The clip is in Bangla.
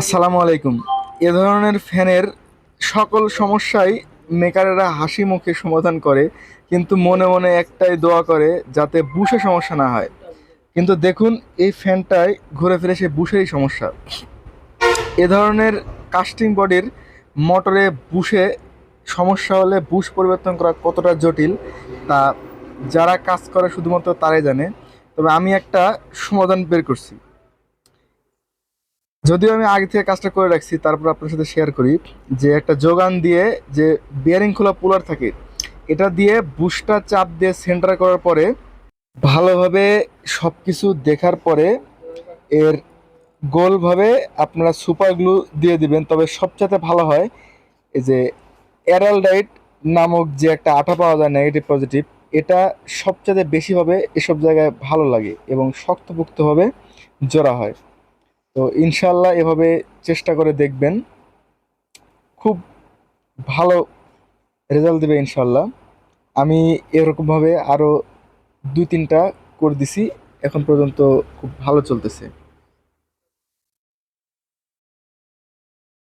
আসসালামু আলাইকুম। এ ধরনের ফ্যানের সকল সমস্যাই মেকারেরা হাসি মুখে সমাধান করে, কিন্তু মনে মনে একটাই দোয়া করে যাতে বুশে সমস্যা না হয়। কিন্তু দেখুন, এই ফ্যানটায় ঘুরে ফিরে সে বুশেরই সমস্যা। এ ধরনের কাস্টিং বডির মোটরে বুশে সমস্যা হলে বুশ পরিবর্তন করা কতটা জটিল, তা যারা কাজ করে শুধুমাত্র তারাই জানে। তবে আমি একটা সমাধান বের করছি। যদিও আমি আগে থেকে কাজটা করে রাখছি, তারপর আপনার সাথে শেয়ার করি যে একটা যোগান দিয়ে যে বিয়ারিং খোলা পুলার থাকে, এটা দিয়ে বুস্টার চাপ দিয়ে সেন্টার করার পরে ভালোভাবে সব কিছু দেখার পরে এর গোলভাবে আপনারা সুপার গ্লু দিয়ে দিবেন। তবে সবচেয়ে ভালো হয় এই যে অ্যারালডাইট নামক যে একটা আঠা পাওয়া যায় নেগেটিভ পজিটিভ এটা সবচেয়ে বেশিভাবে এসব জায়গায় ভালো লাগে এবং শক্তপোক্তভাবে জোড়া হয়। তো ইনশাল্লাহ এভাবে চেষ্টা করে দেখবেন। খুব ভালো রেজাল্ট দেবে ইনশাল্লাহ আমি এরকমভাবে আরও দুই তিনটা করে দিছি, এখন পর্যন্ত খুব ভালো চলতেছে।